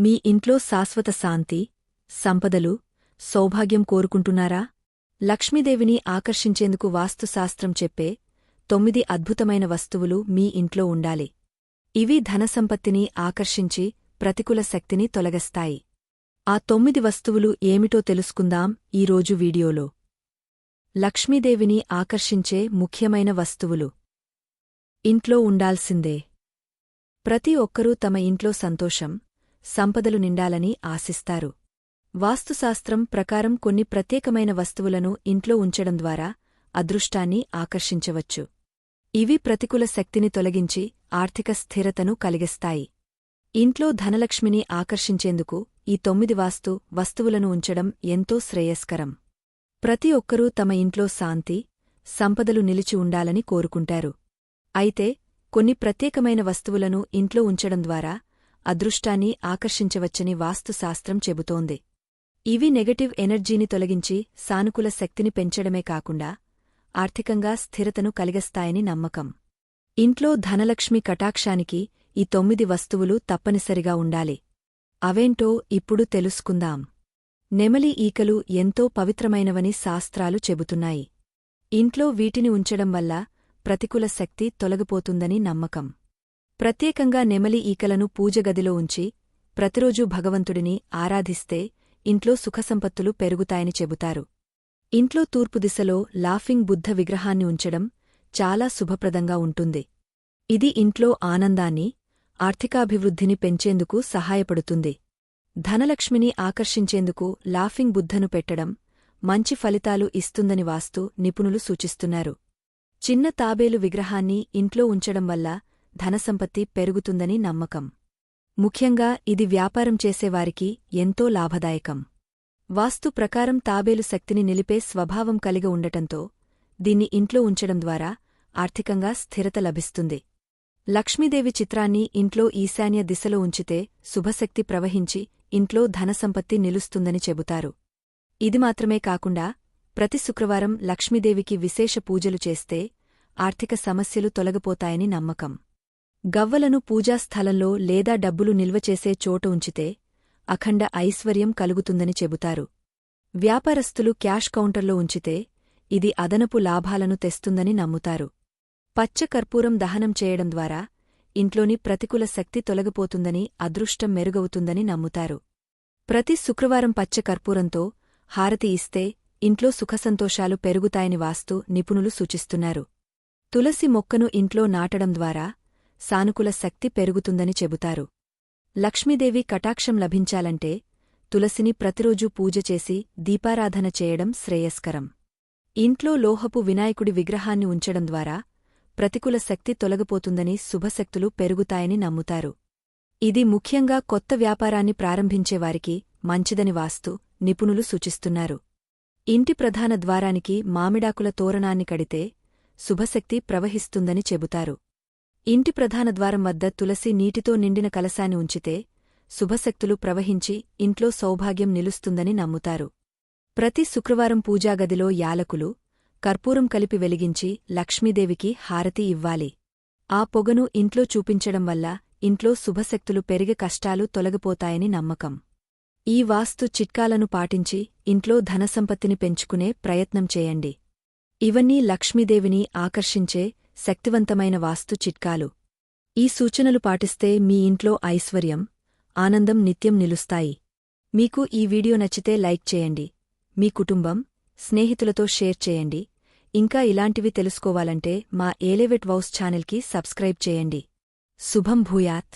మీ ఇంట్లో శాశ్వత శాంతి సంపదలు సౌభాగ్యం కోరుకుంటున్నారా? లక్ష్మీదేవిని ఆకర్షించేందుకు వాస్తుశాస్త్రం చెప్పే తొమ్మిది అద్భుతమైన వస్తువులు మీ ఇంట్లో ఉండాలి. ఇవి ధనసంపత్తిని ఆకర్షించి ప్రతికూల శక్తిని తొలగస్తాయి. ఆ తొమ్మిది వస్తువులు ఏమిటో తెలుసుకుందాం ఈరోజు వీడియోలో. లక్ష్మీదేవిని ఆకర్షించే ముఖ్యమైన వస్తువులు. ఇంట్లో ఉండాల్సిందే. ప్రతి ఒక్కరూ తమ ఇంట్లో సంతోషం సంపదలు నిండాలని ఆశిస్తారు. వాస్తుశాస్త్రం ప్రకారం కొన్ని ప్రత్యేకమైన వస్తువులను ఇంట్లో ఉంచడం ద్వారా అదృష్టాన్ని ఆకర్షించవచ్చు. ఇవి ప్రతికూల శక్తిని తొలగించి ఆర్థిక స్థిరతను కలిగిస్తాయి. ఇంట్లో ధనలక్ష్మిని ఆకర్షించేందుకు ఈ తొమ్మిది వాస్తు వస్తువులను ఉంచడం ఎంతో శ్రేయస్కరం. ప్రతి ఒక్కరూ తమ ఇంట్లో శాంతి సంపదలు నిలిచి ఉండాలని కోరుకుంటారు. అయితే కొన్ని ప్రత్యేకమైన వస్తువులను ఇంట్లో ఉంచడం ద్వారా అదృష్టాన్ని ఆకర్షించవచ్చని వాస్తుశాస్త్రం చెబుతోంది. ఇవి నెగటివ్ ఎనర్జీని తొలగించి సానుకూల శక్తిని పెంచడమే కాకుండా ఆర్థికంగా స్థిరతను కలిగస్తాయని నమ్మకం. ఇంట్లో ధనలక్ష్మి కటాక్షానికి ఈ తొమ్మిది వస్తువులు తప్పనిసరిగా ఉండాలి. అవేంటో ఇప్పుడు తెలుసుకుందాం. నెమలి ఈకలు ఎంతో పవిత్రమైనవని శాస్త్రాలు చెబుతున్నాయి. ఇంట్లో వీటిని ఉంచడం వల్ల ప్రతికూల శక్తి తొలగిపోతుందని నమ్మకం. ప్రత్యేకంగా నెమలి ఈకలను పూజగదిలో ఉంచి ప్రతిరోజూ భగవంతుడిని ఆరాధిస్తే ఇంట్లో సుఖసంపత్తులు పెరుగుతాయని చెబుతారు. ఇంట్లో తూర్పు దిశలో లాఫింగ్ బుద్ధ విగ్రహాన్ని ఉంచడం చాలా శుభప్రదంగా ఉంటుంది. ఇది ఇంట్లో ఆనందాన్ని ఆర్థికాభివృద్ధిని పెంచేందుకు సహాయపడుతుంది. ధనలక్ష్మిని ఆకర్షించేందుకు లాఫింగ్ బుద్ధను పెట్టడం మంచి ఫలితాలు ఇస్తుందని వాస్తు నిపుణులు సూచిస్తున్నారు. చిన్న తాబేలు విగ్రహాన్ని ఇంట్లో ఉంచడం వల్ల ధనసంపత్తి పెరుగుతుందని నమ్మకం. ముఖ్యంగా ఇది వ్యాపారం చేసేవారికి ఎంతో లాభదాయకం. వాస్తు ప్రకారం తాబేలు శక్తిని నిలిపే స్వభావం కలిగి ఉండటంతో దీన్ని ఇంట్లో ఉంచడం ద్వారా ఆర్థికంగా స్థిరత లభిస్తుంది. లక్ష్మీదేవి చిత్రాన్ని ఇంట్లో ఈశాన్య దిశలో ఉంచితే శుభశక్తి ప్రవహించి ఇంట్లో ధనసంపత్తి నిలుస్తుందని చెబుతారు. ఇది మాత్రమే కాకుండా ప్రతి శుక్రవారం లక్ష్మీదేవికి విశేష పూజలు చేస్తే ఆర్థిక సమస్యలు తొలగిపోతాయని నమ్మకం. గవ్వలను పూజాస్థలంలో లేదా డబ్బులు నిల్వచేసే చోట ఉంచితే అఖండ ఐశ్వర్యం కలుగుతుందని చెబుతారు. వ్యాపారస్తులు క్యాష్ కౌంటర్లో ఉంచితే ఇది అదనపు లాభాలను తెస్తుందని నమ్ముతారు. పచ్చ కర్పూరం దహనం చేయడం ద్వారా ఇంట్లోని ప్రతికూల శక్తి తొలగిపోతుందని అదృష్టం మెరుగవుతుందని నమ్ముతారు. ప్రతి శుక్రవారం పచ్చ కర్పూరంతో హారతి ఇస్తే ఇంట్లో సుఖసంతోషాలు పెరుగుతాయని వాస్తు నిపుణులు సూచిస్తున్నారు. తులసి మొక్కను ఇంట్లో నాటడం ద్వారా సానుకూల శక్తి పెరుగుతుందని చెబుతారు. లక్ష్మీదేవి కటాక్షం లభించాలంటే తులసిని ప్రతిరోజూ పూజ చేసి దీపారాధన చేయడం శ్రేయస్కరం. ఇంట్లో లోహపు వినాయకుడి విగ్రహాన్ని ఉంచడం ద్వారా ప్రతికూల శక్తి తొలగిపోతుందని శుభశక్తులు పెరుగుతాయని నమ్ముతారు. ఇది ముఖ్యంగా కొత్త వ్యాపారాన్ని ప్రారంభించేవారికి మంచిదని వాస్తు నిపుణులు సూచిస్తున్నారు. ఇంటి ప్రధాన ద్వారానికి మామిడాకుల తోరణాన్ని కడితే శుభశక్తి ప్రవహిస్తుందని చెబుతారు. ఇంటి ప్రధాన ద్వారం వద్ద తులసి నీటితో నిండిన కలశాన్ని ఉంచితే శుభశక్తులు ప్రవహించి ఇంట్లో సౌభాగ్యం నిలుస్తుందని నమ్ముతారు. ప్రతి శుక్రవారం పూజాగదిలో యాలకులు కర్పూరం కలిపి వెలిగించి లక్ష్మీదేవికి హారతి ఇవ్వాలి. ఆ పొగను ఇంట్లో చూపించడం వల్ల ఇంట్లో శుభశక్తులు పెరిగే కష్టాలు తొలగిపోతాయని నమ్మకం. ఈ వాస్తు చిట్కాలను పాటించి ఇంట్లో ధనసంపత్తిని పెంచుకునే ప్రయత్నం చేయండి. ఇవన్నీ లక్ష్మీదేవిని ఆకర్షించే శక్తివంతమైన వాస్తు చిట్కాలు. ఈ సూచనలు పాటిస్తే మీ ఇంట్లో ఐశ్వర్యం ఆనందం నిత్యం నిలుస్తాయి. మీకు ఈ వీడియో నచ్చితే లైక్ చేయండి. మీ కుటుంబం స్నేహితులతో షేర్ చేయండి. ఇంకా ఇలాంటివి తెలుసుకోవాలంటే మా ఏలేవెట్ వౌస్ ఛానల్కి సబ్స్క్రైబ్ చేయండి. శుభం భూయాత్.